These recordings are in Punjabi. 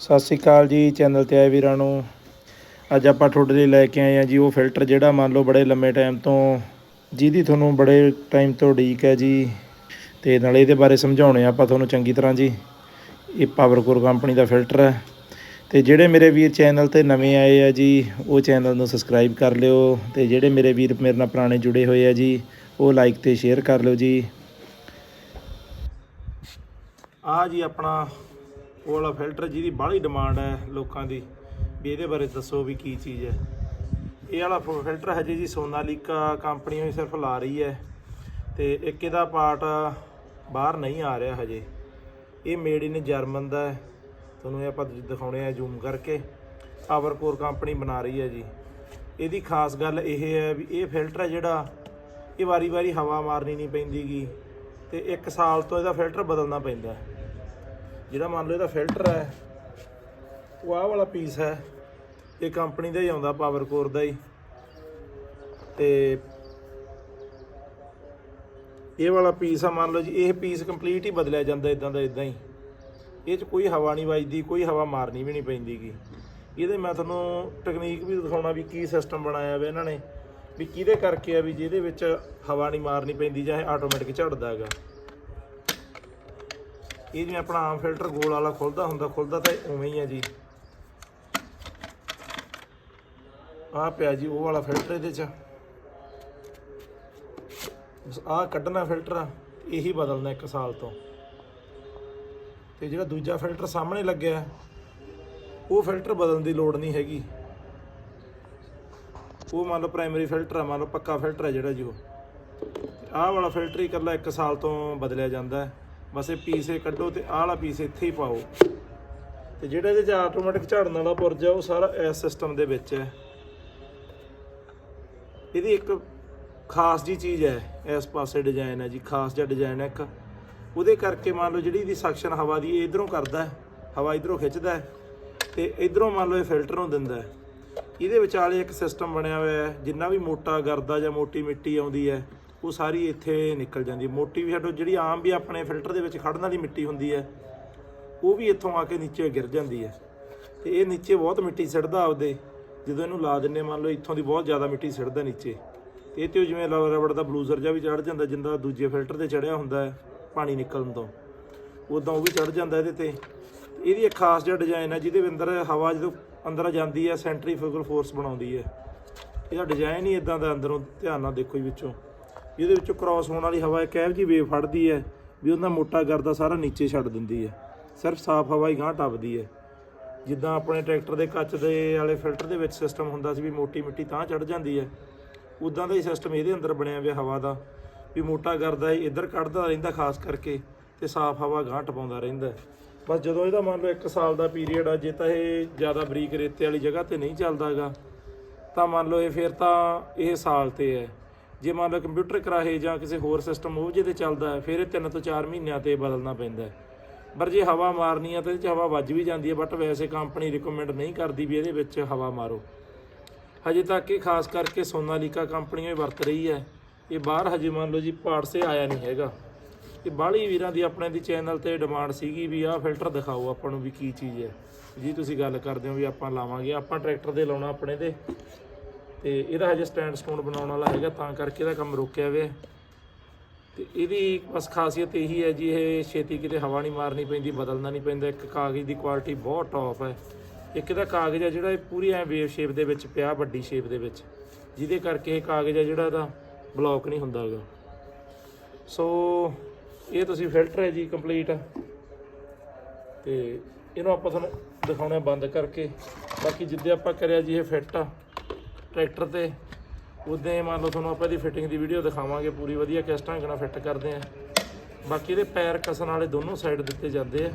ਸਤਿ ਸ੍ਰੀ ਅਕਾਲ ਜੀ, ਚੈਨਲ ਤੇ ਆਏ ਵੀਰਾਂ ਨੂੰ। ਅੱਜ ਆਪਾਂ ਤੁਹਾਡੇ ਲਈ ਲੈ ਕੇ ਆਏ ਆ ਜੀ, ਉਹ ਫਿਲਟਰ ਜਿਹੜਾ ਮੰਨ ਲਓ ਬੜੇ ਲੰਮੇ ਟਾਈਮ ਤੋਂ, ਜਿਹਦੀ ਤੁਹਾਨੂੰ ਬੜੇ ਟਾਈਮ ਤੋਂ ਉਡੀਕ ਹੈ ਜੀ। ਤੇ ਨਾਲੇ ਇਹਦੇ ਬਾਰੇ ਸਮਝਾਉਣੇ ਆ ਆਪਾਂ ਤੁਹਾਨੂੰ ਚੰਗੀ ਤਰ੍ਹਾਂ ਜੀ। ਇਹ ਪਾਵਰਕੋਰ ਕੰਪਨੀ ਦਾ ਫਿਲਟਰ ਹੈ। ਤੇ ਜਿਹੜੇ ਮੇਰੇ ਵੀਰ ਚੈਨਲ ਤੇ ਨਵੇਂ ਆਏ ਆ ਜੀ, ਉਹ ਚੈਨਲ ਨੂੰ ਸਬਸਕ੍ਰਾਈਬ ਕਰ ਲਿਓ। ਤੇ ਜਿਹੜੇ ਮੇਰੇ ਵੀਰ ਮੇਰੇ ਨਾਲ ਪੁਰਾਣੇ ਜੁੜੇ ਹੋਏ ਆ ਜੀ, ਉਹ ਲਾਈਕ ਤੇ ਸ਼ੇਅਰ ਕਰ ਲਿਓ ਜੀ। ਆ ਜੀ ਆਪਣਾ ਉਹ ਵਾਲਾ ਫਿਲਟਰ ਜਿਹਦੀ ਬਾਹਲੀ ਡਿਮਾਂਡ ਹੈ ਲੋਕਾਂ ਦੀ, ਵੀ ਇਹਦੇ ਬਾਰੇ ਦੱਸੋ ਵੀ ਕੀ ਚੀਜ਼ ਹੈ। ਇਹ ਵਾਲਾ ਫ- ਫਿਲਟਰ ਹਜੇ ਜੀ ਸੋਨਾਲੀਕਾ ਕੰਪਨੀ ਹੀ ਸਿਰਫ ਲਾ ਰਹੀ ਹੈ ਤੇ ਇੱਕ ਇਹਦਾ ਪਾਰਟ ਬਾਹਰ ਨਹੀਂ ਆ ਰਿਹਾ ਹਜੇ। ਇਹ ਮੇਡ ਇਨ ਜਰਮਨ ਦਾ ਹੈ। ਤੁਹਾਨੂੰ ਇਹ ਆਪਾਂ ਦਿਖਾਉਣੇ ਆ ਜ਼ੂਮ ਕਰਕੇ। ਪਾਵਰਕੋਰ ਕੰਪਨੀ ਬਣਾ ਰਹੀ ਹੈ ਜੀ। ਇਹਦੀ ਖਾਸ ਗੱਲ ਇਹ ਹੈ ਵੀ ਇਹ ਫਿਲਟਰ ਹੈ ਜਿਹੜਾ ਇਹ ਵਾਰੀ-ਵਾਰੀ ਹਵਾ ਮਾਰਨੀ ਨਹੀਂ ਪੈਂਦੀਗੀ ਤੇ 1 ਸਾਲ ਤੋਂ ਇਹਦਾ ਫਿਲਟਰ ਬਦਲਣਾ ਪੈਂਦਾ ਹੈ। ਜਿਹੜਾ ਮੰਨ ਲਓ ਇਹਦਾ ਫਿਲਟਰ ਹੈ, ਉਹ ਆਹ ਵਾਲਾ ਪੀਸ ਹੈ, ਇਹ ਕੰਪਨੀ ਦਾ ਹੀ ਆਉਂਦਾ ਪਾਵਰਕੋਰ ਦਾ ਹੀ। ਤੇ ਇਹ ਵਾਲਾ ਪੀਸ ਆ, ਮੰਨ ਲਓ ਜੀ, ਇਹ ਪੀਸ ਕੰਪਲੀਟ ਹੀ ਬਦਲਿਆ ਜਾਂਦਾ ਇਦਾਂ ਦਾ ਇਦਾਂ ਹੀ। ਇਹ 'ਚ ਕੋਈ ਹਵਾ ਨਹੀਂ ਵੱਜਦੀ, ਕੋਈ ਹਵਾ ਮਾਰਨੀ ਵੀ ਨਹੀਂ ਪੈਂਦੀ ਗੀ। ਇਹਦੇ ਮੈਂ ਤੁਹਾਨੂੰ ਟੈਕਨੀਕ ਵੀ ਦਿਖਾਉਣਾ ਵੀ ਕੀ ਸਿਸਟਮ ਬਣਾਇਆ ਵਾ ਇਹਨਾਂ ਨੇ, ਵੀ ਕਿਹਦੇ ਕਰਕੇ ਆ, ਵੀ ਜਿਹਦੇ ਵਿੱਚ ਹਵਾ ਨਹੀਂ ਮਾਰਨੀ ਪੈਂਦੀ ਜਾਂ ਇਹ ਆਟੋਮੈਟਿਕ ਝੜਦਾ ਹੈਗਾ। ਇਹ ਜਿਵੇਂ ਆਪਣਾ ਆਮ ਫਿਲਟਰ ਗੋਲ ਵਾਲਾ ਖੁੱਲਦਾ ਹੁੰਦਾ, ਖੁੱਲਦਾ ਤਾਂ ਉਵੇਂ ਹੀ ਹੈ ਜੀ। ਆਹ ਪਿਆ ਜੀ, ਉਹ ਵਾਲਾ ਫਿਲਟਰ ਇਹਦੇ ਚ। ਆਹ ਕੱਢਣਾ ਫਿਲਟਰ ਇਹੀ ਬਦਲਣਾ ਇੱਕ ਸਾਲ ਤੋਂ। ਤੇ ਜਿਹੜਾ ਦੂਜਾ ਫਿਲਟਰ ਸਾਹਮਣੇ ਲੱਗਿਆ, ਉਹ ਫਿਲਟਰ ਬਦਲਣ ਦੀ ਲੋੜ ਨਹੀਂ ਹੈਗੀ। ਉਹ ਮੰਨ ਲਓ ਪ੍ਰਾਇਮਰੀ ਫਿਲਟਰ ਆ, ਮੰਨ ਲਓ ਪੱਕਾ ਫਿਲਟਰ ਹੈ ਜਿਹੜਾ ਜੀ ਉਹ। ਆਹ ਵਾਲਾ ਫਿਲਟਰ ਹੀ ਇਕੱਲਾ ਇੱਕ ਸਾਲ ਤੋਂ ਬਦਲਿਆ ਜਾਂਦਾ ਹੈ। ਬਸ ਇਹ ਪੀਸੇ ਕੱਢੋ ਤੇ ਆਹ ਵਾਲਾ ਪੀਸ ਇੱਥੇ ਹੀ ਪਾਓ। ਤੇ ਜਿਹੜਾ ਇਹਦੇ ਚ ਆਟੋਮੈਟਿਕ ਝਾੜਨ ਵਾਲਾ ਪੁਰਜ ਆ, ਉਹ ਸਾਰਾ ਇਸ ਸਿਸਟਮ ਦੇ ਵਿੱਚ ਹੈ। ਇਹਦੀ ਇੱਕ ਖਾਸ ਜੀ ਚੀਜ਼ ਹੈ, ਇਸ ਪਾਸੇ ਡਿਜ਼ਾਈਨ ਹੈ ਜੀ, ਖਾਸ ਜਿਹਾ ਡਿਜ਼ਾਈਨ ਹੈ ਇੱਕ। ਉਹਦੇ ਕਰਕੇ ਮੰਨ ਲਓ ਜਿਹੜੀ ਇਹਦੀ ਸਕਸ਼ਨ ਹਵਾ ਦੀ ਇਹ ਇਧਰੋਂ ਕਰਦਾ ਹੈ, ਹਵਾ ਇਧਰੋਂ ਖਿੱਚਦਾ ਹੈ, ਤੇ ਇਧਰੋਂ ਮੰਨ ਲਓ ਇਹ ਫਿਲਟਰ ਨੂੰ ਦਿੰਦਾ ਹੈ। ਇਹਦੇ ਵਿਚਾਲੇ ਇੱਕ ਸਿਸਟਮ ਬਣਿਆ ਹੋਇਆ ਹੈ, ਜਿੰਨਾ ਵੀ ਮੋਟਾ, ਗਰਦਾ ਜਾਂ ਮੋਟੀ ਮਿੱਟੀ ਆਉਂਦੀ ਹੈ ਉਹ ਸਾਰੀ ਇੱਥੇ ਨਿਕਲ ਜਾਂਦੀ ਹੈ। ਮੋਟੀ ਵੀ ਸਾਡੋ ਜਿਹੜੀ ਆਮ ਵੀ ਆਪਣੇ ਫਿਲਟਰ ਦੇ ਵਿੱਚ ਖੜਨ ਵਾਲੀ ਮਿੱਟੀ ਹੁੰਦੀ ਹੈ, ਉਹ ਵੀ ਇੱਥੋਂ ਆ ਕੇ ਨੀਚੇ ਗਿਰ ਜਾਂਦੀ ਹੈ। ਤੇ ਇਹ ਨੀਚੇ ਬਹੁਤ ਮਿੱਟੀ ਸਿੱਟਦਾ ਆਪਦੇ। ਜਦੋਂ ਇਹਨੂੰ ਲਾ ਦਿੰਨੇ ਮੰਨ ਲਓ ਇੱਥੋਂ ਦੀ ਬਹੁਤ ਜ਼ਿਆਦਾ ਮਿੱਟੀ ਸਿੱਟਦਾ ਨੀਚੇ। ਤੇ ਇਹ ਤੇ ਉਹ ਜਿਵੇਂ ਲ- ਰਬੜ ਦਾ ਬਲੂਜ਼ਰ ਜਿਹਾ ਵੀ ਚੜ ਜਾਂਦਾ, ਜਿੰਦਾ ਦੂਜੇ ਫਿਲਟਰ ਤੇ ਚੜਿਆ ਹੁੰਦਾ ਹੈ, ਪਾਣੀ ਨਿਕਲਣ ਤੋਂ। ਉਦਾਂ ਉਹ ਵੀ ਚੜ ਜਾਂਦਾ ਇਹਦੇ ਤੇ। ਇਹਦੀ ਇੱਕ ਖਾਸ ਜਿਹਾ ਡਿਜ਼ਾਈਨ ਹੈ, ਜਿਹਦੇ ਅੰਦਰ ਹਵਾ ਜਦੋਂ ਅੰਦਰ ਜਾਂਦੀ ਹੈ ਸੈਂਟਰੀਫਿਊਗਲ ਫੋਰਸ ਬਣਾਉਂਦੀ ਹੈ। ਇਹਦਾ ਡਿਜ਼ਾਈਨ ਹੀ ਇਦਾਂ ਦਾ ਅੰਦਰੋਂ ਧਿਆਨ ਨਾਲ ਦੇਖੋ ਜੀ ਵਿੱਚੋਂ। ਇਹਦੇ ਵਿੱਚੋਂ ਕ੍ਰਾਸ ਹੋਣ ਵਾਲੀ ਹਵਾ ਇੱਕ ਐਵ ਜਿਹੀ ਵੇਵ ਫੜਦੀ ਹੈ ਵੀ ਉਹਦਾ ਮੋਟਾ ਗਰਦਾ ਸਾਰਾ ਨੀਚੇ ਛੱਡ ਦਿੰਦੀ ਹੈ। ਸਿਰਫ ਸਾਫ਼ ਹਵਾ ਹੀ ਗਾਂਹ ਟੱਪਦੀ ਹੈ। ਜਿੱਦਾਂ ਆਪਣੇ ਟਰੈਕਟਰ ਦੇ ਕੱਚ ਦੇ ਵਾਲੇ ਫਿਲਟਰ ਦੇ ਵਿੱਚ ਸਿਸਟਮ ਹੁੰਦਾ ਸੀ ਵੀ ਮੋਟੀ ਮਿੱਟੀ ਤਾਂ ਚੜ ਜਾਂਦੀ ਹੈ। ਉਦਾਂ ਦਾ ਹੀ ਸਿਸਟਮ ਇਹਦੇ ਅੰਦਰ ਬਣਿਆ ਹੋਇਆ ਹਵਾ ਦਾ ਵੀ ਮੋਟਾ ਗਰਦਾ ਇਹ ਇੱਧਰ ਕੱਢਦਾ ਰਹਿੰਦਾ ਖਾਸ ਕਰਕੇ ਤੇ ਸਾਫ਼ ਹਵਾ ਗਾਂਹ ਟਪਾਉਂਦਾ ਰਹਿੰਦਾ ਬਸ ਜਦੋਂ ਇਹਦਾ ਮੰਨ ਲਓ 1 ਸਾਲ ਦਾ ਪੀਰੀਅਡ ਆ, ਜੇ ਤਾਂ ਇਹ ਜ਼ਿਆਦਾ ਬਰੀਕ ਰੇਤੇ ਵਾਲੀ ਜਗ੍ਹਾ ਤੇ ਨਹੀਂ ਚੱਲਦਾਗਾ ਤਾਂ ਮੰਨ ਲਓ ਇਹ ਫਿਰ ਤਾਂ ਇਹ ਸਾਲ ਤੇ ਹੈ। ਜੇ ਮੰਨ ਲਓ ਕੰਪਿਊਟਰ ਕਰਾਏ ਜਾਂ ਕਿਸੇ ਹੋਰ ਸਿਸਟਮ ਉਹ ਜਿਹਦੇ ਚੱਲਦਾ ਹੈ, ਫਿਰ ਇਹ 3 ਤੋਂ 4 ਮਹੀਨਿਆਂ ਤੇ ਬਦਲਣਾ ਪੈਂਦਾ ਪਰ ਜੇ ਹਵਾ ਮਾਰਨੀ ਆ ਤਾਂ ਇਹਦੇ 'ਚ ਹਵਾ ਵੱਜ ਵੀ ਜਾਂਦੀ ਹੈ ਬਟ ਵੈਸੇ ਕੰਪਨੀ ਰਿਕਮੈਂਡ ਨਹੀਂ ਕਰਦੀ ਵੀ ਇਹਦੇ ਵਿੱਚ ਹਵਾ ਮਾਰੋ। ਹਜੇ ਤੱਕ ਇਹ ਖਾਸ ਕਰਕੇ ਸੋਨਾਲੀਕਾ ਕੰਪਨੀ ਹੀ ਵਰਤ ਰਹੀ ਹੈ। ਇਹ ਬਾਹਰ ਹਜੇ ਮੰਨ ਲਓ ਜੀ ਪਾਰਟ ਸੇ ਆਇਆ ਨਹੀਂ ਹੈਗਾ। ਇਹ ਬਾਹਲੀ ਵੀਰਾਂ ਦੀ ਆਪਣੇ ਦੀ ਚੈਨਲ ਤੇ ਡਿਮਾਂਡ ਸੀਗੀ ਵੀ ਆਹ ਫਿਲਟਰ ਦਿਖਾਓ ਆਪਾਂ ਨੂੰ ਵੀ ਕੀ ਚੀਜ਼ ਹੈ। ਜੀ, ਤੁਸੀਂ ਗੱਲ ਕਰਦੇ ਹੋ ਵੀ ਆਪਾਂ ਲਾਵਾਂਗੇ, ਆਪਾਂ ਟਰੈਕਟਰ ਦੇ ਲਾਉਣਾ ਆਪਣੇ ਤੇ ਤੇ ਇਹਦਾ ਹਜੇ ਸਟੈਂਡ ਸਟੋਨ ਬਣਾਉਣ ਵਾਲਾ ਹੈਗਾ, ਤਾਂ ਕਰਕੇ ਇਹਦਾ ਕੰਮ ਰੁਕਿਆ ਹੋਇਆ ਹੈ। ਤੇ ਇਹਦੀ ਬਸ ਖਾਸੀਅਤ ਇਹੀ ਹੈ ਜੀ, ਇਹ ਛੇਤੀ ਕਿਤੇ ਹਵਾ ਨਹੀਂ ਮਾਰਨੀ ਪੈਂਦੀ, ਬਦਲਣਾ ਨਹੀਂ ਪੈਂਦਾ। ਇੱਕ ਕਾਗਜ਼ ਦੀ ਕੁਆਲਿਟੀ ਬਹੁਤ ਟੌਪ ਹੈ। ਇੱਕ ਇਹਦਾ ਕਾਗਜ਼ ਹੈ ਜਿਹੜਾ ਇਹ ਪੂਰੀ ਐ ਵੇਵ ਸ਼ੇਪ ਦੇ ਵਿੱਚ ਪਿਆ, ਵੱਡੀ ਸ਼ੇਪ ਦੇ ਵਿੱਚ। ਜਿਹਦੇ ਕਰਕੇ ਇਹ ਕਾਗਜ਼ ਹੈ ਜਿਹੜਾ ਇਹਦਾ ਬਲੌਕ ਨਹੀਂ ਹੁੰਦਾ ਹੈਗਾ। ਸੋ ਇਹ ਤੁਸੀਂ ਫਿਲਟਰ ਹੈ ਜੀ ਕੰਪਲੀਟ ਤੇ ਇਹਨੂੰ ਆਪਾਂ ਤੁਹਾਨੂੰ ਦਿਖਾਉਣਾ ਬੰਦ ਕਰਕੇ। ਬਾਕੀ ਜਿੱਦੇ ਆਪਾਂ ਕਰਿਆ ਜੀ ਇਹ ਫਿੱਟ ਆ। ਟਰੈਕਟਰ ਤੇ। ਉਦੋਂ ਮੰਨ ਲਓ ਤੁਹਾਨੂੰ ਆਪਾਂ ਇਹਦੀ ਫਿਟਿੰਗ ਦੀ ਵੀਡੀਓ ਦਿਖਾਵਾਂਗੇ, ਪੂਰੀ ਵਧੀਆ ਕਿਸ ਢੰਗ ਨਾਲ ਫਿੱਟ ਕਰਦੇ ਆ। ਬਾਕੀ ਇਹਦੇ ਪੈਰ ਕਸਣ ਵਾਲੇ ਦੋਨੋਂ ਸਾਈਡ ਦਿੱਤੇ ਜਾਂਦੇ ਆ।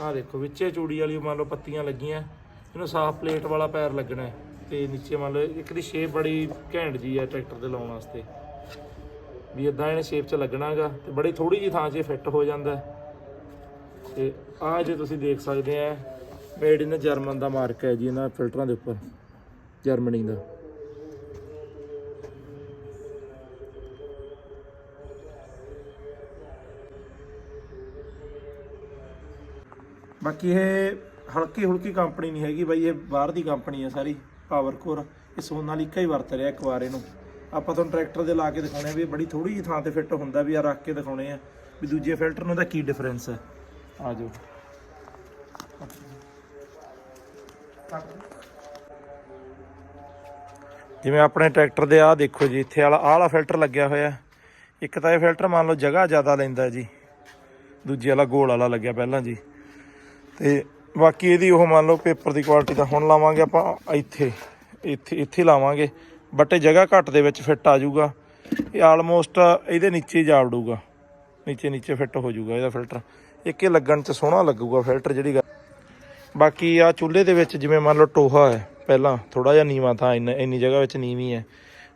ਆਹ ਦੇਖੋ, ਵਿੱਚੇ ਚੂੜੀ ਵਾਲੀ ਮੰਨ ਲਓ ਪੱਤੀਆਂ ਲੱਗੀਆਂ। ਇਹਨੂੰ ਸਾਫ਼ ਪਲੇਟ ਵਾਲਾ ਪੈਰ ਲੱਗਣਾ ਹੈ ਤੇ ਨੀਚੇ ਮੰਨ ਲਓ ਇੱਕ ਦੀ ਸ਼ੇਪ ਬੜੀ ਘੈਂਟ ਜੀ ਹੈ ਟਰੈਕਟਰ ਤੇ ਲਾਉਣ ਵਾਸਤੇ। ਵੀ ਇਦਾਂ ਇਹਨੇ ਸ਼ੇਪ 'ਚ ਲੱਗਣਾਗਾ ਤੇ ਬੜੀ ਥੋੜੀ ਜੀ ਥਾਂ 'ਚ ਫਿੱਟ ਹੋ ਜਾਂਦਾ ਤੇ ਆ ਜੇ ਤੁਸੀਂ ਦੇਖ ਸਕਦੇ ਆ ਮੇਡ ਇਨ ਜਰਮਨ ਦਾ ਮਾਰਕ ਹੈ ਜੀ ਇਹਨਾਂ ਫਿਲਟਰਾਂ ਦੇ ਉੱਪਰ ਜਰਮਨੀ ਦਾ। ਬਾਕੀ ਇਹ ਹਲਕੀ ਹੁਲਕੀ ਕੰਪਨੀ ਨਹੀਂ ਹੈਗੀ ਬਾਈ, ਇਹ ਬਾਹਰ ਦੀ ਕੰਪਨੀ ਹੈ ਸਾਰੀ ਪਾਵਰਕੋਰ ਇਹ ਸੋਨਾਲੀਕਾ ਹੀ ਵਰਤ ਰਿਹਾ ਇੱਕ ਵਾਰ ਇਹਨੂੰ। ਆਪਾਂ ਤੁਹਾਨੂੰ ਟਰੈਕਟਰ ਦੇ ਲਾ ਕੇ ਦਿਖਾਉਣੇ ਆ ਵੀ ਬੜੀ ਥੋੜੀ ਜਿਹੀ ਥਾਂ ਤੇ ਫਿੱਟ ਹੁੰਦਾ ਵੀ ਆ, ਰੱਖ ਕੇ ਦਿਖਾਉਣੇ ਆ, ਵੀ ਦੂਜੇ ਫਿਲਟਰ ਨੂੰ ਦਾ ਕੀ ਡਿਫਰੈਂਸ ਹੈ। ਆ ਜਾਓ। ਜਿਵੇਂ ਆਪਣੇ ਟਰੈਕਟਰ ਦੇ ਆਹ ਦੇਖੋ ਜੀ, ਇੱਥੇ ਵਾਲਾ ਆਹ ਵਾਲਾ ਫਿਲਟਰ ਲੱਗਿਆ ਹੋਇਆ। ਇੱਕ ਤਾਂ ਇਹ ਫਿਲਟਰ ਮੰਨ ਲਓ ਜਗ੍ਹਾ ਜ਼ਿਆਦਾ ਲੈਂਦਾ ਜੀ। ਦੂਜੇ ਵਾਲਾ ਗੋਲ ਵਾਲਾ ਲੱਗਿਆ ਪਹਿਲਾਂ ਜੀ। ਤੇ ਬਾਕੀ ਇਹਦੀ ਉਹ ਮੰਨ ਲਓ ਪੇਪਰ ਦੀ ਕੁਆਲਿਟੀ ਤਾਂ ਹੁਣ ਲਾਵਾਂਗੇ ਆਪਾਂ ਇੱਥੇ। ਇੱਥੇ ਇੱਥੇ ਲਾਵਾਂਗੇ। ਬਟ ਇਹ ਜਗ੍ਹਾ ਘੱਟ ਦੇ ਵਿੱਚ ਫਿੱਟ ਆ ਜਾਊਗਾ। ਇਹ ਆਲਮੋਸਟ ਇਹਦੇ ਨੀਚੇ ਹੀ ਜਾ ਵੜੂਗਾ ਨੀਚੇ ਨੀਚੇ ਫਿੱਟ ਹੋ ਜਾਊਗਾ ਇਹਦਾ ਫਿਲਟਰ। ਇੱਕ ਇਹ ਲੱਗਣ 'ਚ ਸੋਹਣਾ ਲੱਗੂਗਾ ਫਿਲਟਰ ਜਿਹੜੀ ਗੱਲ। ਬਾਕੀ ਆ ਚੁੱਲ੍ਹੇ ਦੇ ਵਿੱਚ ਜਿਵੇਂ ਮੰਨ ਲਓ ਟੋਹਾ ਹੈ, ਪਹਿਲਾਂ ਥੋੜਾ ਜਿਹਾ ਨੀਵਾਂ ਥਾਂ, ਇੰਨ- ਇੰਨੀ ਜਗ੍ਹਾ ਵਿੱਚ ਨੀਵੀਂ ਹੈ।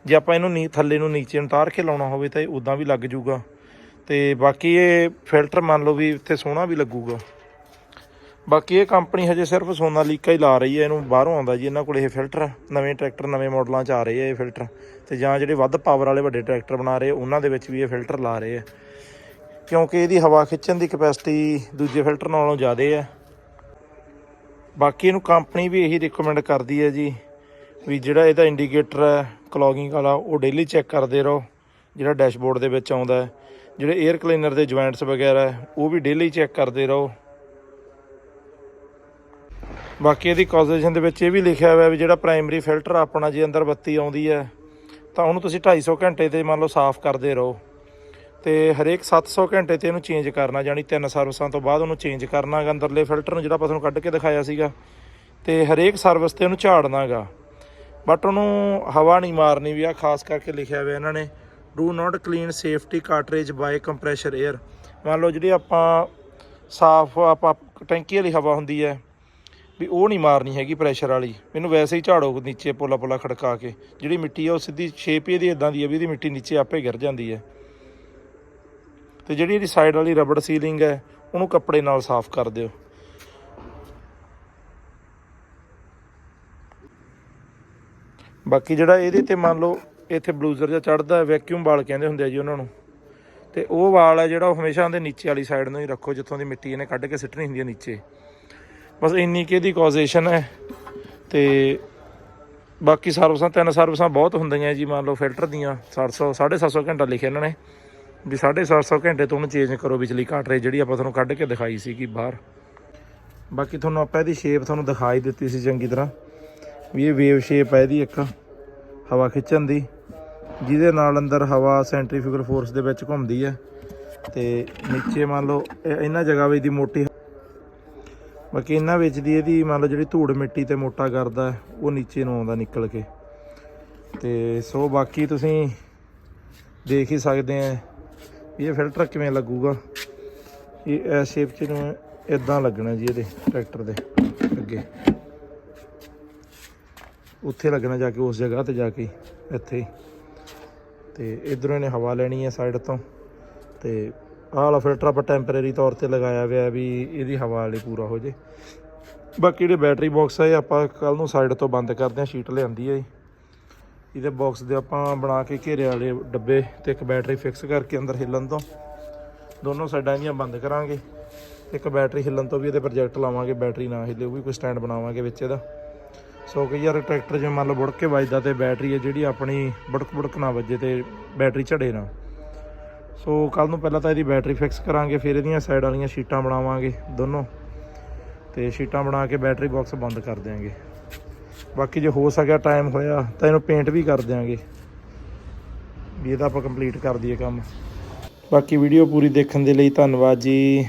ਜੇ ਆਪਾਂ ਇਹਨੂੰ ਨੀ, ਥੱਲੇ ਨੂੰ ਨੀਚੇ ਨੂੰ ਤਾਰ ਕੇ ਲਾਉਣਾ ਹੋਵੇ ਤਾਂ ਇਹ ਉਦਾਂ ਵੀ ਲੱਗ ਜਾਊਗਾ ਤੇ ਬਾਕੀ ਇਹ ਫਿਲਟਰ ਮੰਨ ਲਓ ਵੀ ਇੱਥੇ ਸੋਹਣਾ ਵੀ ਲੱਗੂਗਾ। ਬਾਕੀ ਇਹ ਕੰਪਨੀ ਹਜੇ ਸਿਰਫ ਸੋਨਾ ਲੀਕਾ ਹੀ ਲਾ ਰਹੀ ਹੈ, ਇਹਨੂੰ ਬਾਹਰੋਂ ਆਉਂਦਾ ਜੀ, ਇਹਨਾਂ ਕੋਲ ਇਹ ਫਿਲਟਰ ਨਵੇਂ ਟਰੈਕਟਰ, ਨਵੇਂ ਮਾਡਲਾਂ 'ਚ ਆ ਰਹੇ ਆ ਇਹ ਫਿਲਟਰ। ਤੇ ਜਾਂ ਜਿਹੜੇ ਵੱਧ ਪਾਵਰ ਵਾਲੇ ਵੱਡੇ ਟਰੈਕਟਰ ਬਣਾ ਰਹੇ, ਉਹਨਾਂ ਦੇ ਵਿੱਚ ਵੀ ਇਹ ਫਿਲਟਰ ਲਾ ਰਹੇ ਆ। ਕਿਉਂਕਿ ਇਹਦੀ ਹਵਾ ਖਿੱਚਣ ਦੀ ਕਪੈਸਿਟੀ ਦੂਜੇ ਫਿਲਟਰ ਨਾਲੋਂ ਜ਼ਿਆਦਾ ਹੈ ਬਾਕੀ ਇਹਨੂੰ ਕੰਪਨੀ ਵੀ ਇਹੀ ਰეკਮੈਂਡ ਕਰਦੀ ਹੈ ਜੀ ਵੀ ਜਿਹੜਾ ਇਹਦਾ ਇੰਡੀਕੇਟਰ ਹੈ ਕਲੋਗਿੰਗ ਵਾਲਾ, ਉਹ ਡੇਲੀ ਚੈੱਕ ਕਰਦੇ ਰਹੋ, ਜਿਹੜਾ ਡੈਸ਼ਬੋਰਡ ਦੇ ਵਿੱਚ ਆਉਂਦਾ ਜਿਹੜੇ 에ਅਰ ਕਲੀਨਰ ਦੇ ਜੁਆਇੰਟਸ ਵਗੈਰਾ ਉਹ ਵੀ ਡੇਲੀ ਚੈੱਕ ਕਰਦੇ ਰਹੋ। ਬਾਕੀ ਇਹਦੀ ਕੌਜ਼ੇਸ਼ਨ ਦੇ ਵਿੱਚ ਇਹ ਵੀ ਲਿਖਿਆ ਹੋਇਆ ਵੀ ਜਿਹੜਾ ਪ੍ਰਾਇਮਰੀ ਫਿਲਟਰ ਆਪਣਾ ਜੇ ਅੰਦਰ ਬੱਤੀ ਆਉਂਦੀ ਹੈ, ਤਾਂ ਉਹਨੂੰ ਤੁਸੀਂ 250 ਘੰਟੇ ਤੇ ਮੰਨ ਲਓ ਸਾਫ਼ ਕਰਦੇ ਰਹੋ। ਤੇ ਹਰੇਕ 700 ਘੰਟੇ ਤੇ ਇਹਨੂੰ ਚੇਂਜ ਕਰਨਾ ਜਾਨੀ ਤਿੰਨ ਸਰਵਿਸਾਂ ਤੋਂ ਬਾਅਦ ਉਹਨੂੰ ਚੇਂਜ ਕਰਨਾਗਾ, ਅੰਦਰਲੇ ਫਿਲਟਰ ਨੂੰ ਜਿਹੜਾ ਆਪਾਂ ਤੁਹਾਨੂੰ ਕੱਢ ਕੇ ਦਿਖਾਇਆ ਸੀਗਾ। ਤੇ ਹਰੇਕ ਸਰਵਿਸ ਤੇ ਉਹਨੂੰ ਝਾੜਨਾਗਾ। ਬਟ ਉਹਨੂੰ ਹਵਾ ਨਹੀਂ ਮਾਰਨੀ ਵੀ ਆ, ਖਾਸ ਕਰਕੇ ਲਿਖਿਆ ਹੋਇਆ ਇਹਨਾਂ ਨੇ do not clean safety cartridge by compressor air ਮੰਨ ਲਓ ਜਿਹੜੀ ਆਪਾਂ ਸਾਫ਼, ਆਪਾਂ ਟੈਂਕੀ ਵਾਲੀ ਹਵਾ ਹੁੰਦੀ ਹੈ, ਵੀ ਉਹ ਨਹੀਂ ਮਾਰਨੀ ਹੈਗੀ ਪ੍ਰੈਸ਼ਰ ਵਾਲੀ। ਮੈਨੂੰ ਵੈਸੇ ਹੀ ਝਾੜੋ ਨੀਚੇ ਪੋਲਾ ਪੋਲਾ ਖੜਕਾ ਕੇ। ਜਿਹੜੀ ਮਿੱਟੀ ਆ ਉਹ ਸਿੱਧੀ ਸ਼ੇਪ ਇਹਦੀ ਇਦਾਂ ਦੀ ਹੈ ਵੀ ਇਹਦੀ ਮਿੱਟੀ ਨੀਚੇ ਆਪੇ ਗਿਰ ਜਾਂਦੀ ਹੈ। ਤੇ ਜਿਹੜੀ ਇਹਦੀ ਸਾਈਡ ਵਾਲੀ ਰਬੜ ਸੀਲਿੰਗ ਹੈ, ਉਹਨੂੰ ਕੱਪੜੇ ਨਾਲ ਸਾਫ਼ ਕਰ ਦਿਓ। ਬਾਕੀ ਜਿਹੜਾ ਇਹਦੇ ਤੇ ਮੰਨ ਲਓ, ਇੱਥੇ ਬਲੂਜ਼ਰ ਜਾਂ ਚੜਦਾ ਵੈਕਿਊਮ ਵਾਲ ਕਹਿੰਦੇ ਹੁੰਦੇ ਆ ਜੀ ਉਹਨਾਂ ਨੂੰ। ਤੇ ਉਹ ਵਾਲ ਹੈ ਜਿਹੜਾ ਉਹ ਹਮੇਸ਼ਾ ਉਹਦੇ ਨੀਚੇ ਵਾਲੀ ਸਾਈਡ ਨੂੰ ਹੀ ਰੱਖੋ, ਜਿੱਥੋਂ ਦੀ ਮਿੱਟੀ ਇਹਨੇ ਕੱਢ ਕੇ ਸਿੱਟਣੀ ਹੁੰਦੀ ਹੈ ਨੀਚੇ। ਬਸ ਇੰਨੀ ਕਿ ਇਹਦੀ ਕਾਜ਼ੇਸ਼ਨ ਹੈ। ਤੇ ਬਾਕੀ ਸਰਵਿਸਾਂ, ਤਿੰਨ ਸਰਵਿਸਾਂ ਬਹੁਤ ਹੁੰਦੀਆਂ ਜੀ, ਮੰਨ ਲਓ ਫਿਲਟਰ ਦੀਆਂ 700 750 ਘੰਟਾ ਲਿਖਿਆ ਇਹਨਾਂ ਨੇ। ਵੀ 750 ਘੰਟੇ ਤੋਂ ਉਹਨੂੰ ਚੇਂਜ ਕਰੋ ਵਿਚਲੀ ਕਾਟਰੇਜ ਜਿਹੜੀ ਆਪਾਂ ਤੁਹਾਨੂੰ ਕੱਢ ਕੇ ਦਿਖਾਈ ਸੀਗੀ ਬਾਹਰ। ਬਾਕੀ ਤੁਹਾਨੂੰ ਆਪਾਂ ਇਹਦੀ ਸ਼ੇਪ ਤੁਹਾਨੂੰ ਦਿਖਾਈ ਦਿੱਤੀ ਸੀ ਚੰਗੀ ਤਰ੍ਹਾਂ। ਵੀ ਇਹ ਵੇਵ ਸ਼ੇਪ ਹੈ ਇਹਦੀ ਇੱਕ, ਹਵਾ ਖਿੱਚਣ ਦੀ। ਜਿਹਦੇ ਨਾਲ ਅੰਦਰ ਹਵਾ ਸੈਂਟਰੀਫਿਊਗਲ ਫੋਰਸ ਦੇ ਵਿੱਚ ਘੁੰਮਦੀ ਹੈ ਤੇ ਨੀਚੇ ਮੰਨ ਲਓ ਇਹਨਾਂ ਜਗ੍ਹਾ ਵਿੱਚ ਦੀ ਮੋਟੀ ਬਾਕੀ ਇਹਨਾਂ ਵਿੱਚ ਦੀ ਇਹਦੀ ਮੰਨ ਲਓ ਜਿਹੜੀ ਧੂੜ ਮਿੱਟੀ ਤੇ ਮੋਟਾ ਕਰਦਾ, ਉਹ ਨੀਚੇ ਨੂੰ ਆਉਂਦਾ ਨਿਕਲ ਕੇ। ਤੇ ਸੋ ਬਾਕੀ ਤੁਸੀਂ ਦੇਖ ਹੀ ਸਕਦੇ ਆ। ਇਹ ਫਿਲਟਰ ਕਿਵੇਂ ਲੱਗੂਗਾ? ਇਹ ਐਸ ਸ਼ੇਪ ਚ ਨੂੰ ਇਦਾਂ ਲੱਗਣਾ ਜੀ ਇਹਦੇ, ਟਰੈਕਟਰ ਦੇ, ਅੱਗੇ। ਉੱਥੇ ਲੱਗਣਾ ਜਾ ਕੇ, ਉਸ ਜਗ੍ਹਾ ਤੇ ਜਾ ਕੇ, ਇੱਥੇ। ਹੀ। ਤੇ ਇਧਰੋਂ ਇਹਨੇ ਹਵਾ ਲੈਣੀ ਹੈ ਸਾਈਡ ਤੋਂ। ਤੇ ਆਹ ਵਾਲਾ ਫਿਲਟਰ ਆਪਾਂ ਟੈਂਪਰੇਰੀ ਤੌਰ ਤੇ ਲਗਾਇਆ ਹੋਇਆ ਵੀ ਇਹਦੀ ਹਵਾ ਵਾਲੇ ਪੂਰਾ ਹੋ ਜੇ। ਬਾਕੀ ਜਿਹੜੇ ਬੈਟਰੀ ਬਾਕਸ ਆ, ਇਹ ਆਪਾਂ ਕੱਲ ਨੂੰ ਸਾਈਡ ਤੋਂ ਬੰਦ ਕਰਦੇ ਹਾਂ ਸ਼ੀਟ ਲਿਆਂਦੀ ਹੈ ਜੀ ਇਹਦੇ ਬਾਕਸ ਦੇ ਆਪਾਂ ਬਣਾ ਕੇ ਘੇਰੇ ਵਾਲੇ ਡੱਬੇ ਤੇ ਇੱਕ ਬੈਟਰੀ ਫਿਕਸ ਕਰਕੇ ਅੰਦਰ ਹਿੱਲਣ ਤੋਂ ਦੋਨੋਂ ਸਾਈਡਾਂ ਦੀਆਂ ਬੰਦ ਕਰਾਂਗੇ ਇੱਕ ਬੈਟਰੀ ਹਿੱਲਣ ਤੋਂ ਵੀ ਇਹਦੇ ਪ੍ਰੋਜੈਕਟ ਲਾਵਾਂਗੇ ਬੈਟਰੀ ਨਾ ਹਿੱਲੇ, ਉਹ ਵੀ ਕੋਈ ਸਟੈਂਡ ਬਣਾਵਾਂਗੇ ਵਿੱਚ ਇਹਦਾ। ਸੋ ਕਿ ਯਾਰ ਟਰੈਕਟਰ ਜੇ ਮੰਨ ਲਓ ਬੁੜਕ ਕੇ ਵੱਜਦਾ ਤੇ ਬੈਟਰੀ ਹੈ ਜਿਹੜੀ ਆਪਣੀ ਬੁੜਕ ਬੁੜਕ ਨਾ ਵੱਜੇ ਤੇ ਬੈਟਰੀ ਝੜੇ ਨਾ। ਸੋ ਕੱਲ ਨੂੰ ਪਹਿਲਾਂ ਤਾਂ ਇਹਦੀ ਬੈਟਰੀ ਫਿਕਸ ਕਰਾਂਗੇ, ਫਿਰ ਇਹਦੀਆਂ ਸਾਈਡ ਵਾਲੀਆਂ ਸ਼ੀਟਾਂ ਬਣਾਵਾਂਗੇ ਦੋਨੋਂ। ਤੇ ਸ਼ੀਟਾਂ ਬਣਾ ਕੇ ਬੈਟਰੀ ਬਾਕਸ ਬੰਦ ਕਰ ਦਿਆਂਗੇ। ਬਾਕੀ ਜੇ ਹੋ ਸਕਿਆ ਟਾਈਮ ਹੋਇਆ ਤਾਂ ਇਹਨੂੰ ਪੇਂਟ ਵੀ ਕਰ ਦਿਆਂਗੇ। ਵੀ ਇਹਦਾ ਆਪਾਂ ਕੰਪਲੀਟ ਕਰ ਦਈਏ ਕੰਮ। ਬਾਕੀ ਵੀਡੀਓ ਪੂਰੀ ਦੇਖਣ ਦੇ ਲਈ ਧੰਨਵਾਦ ਜੀ।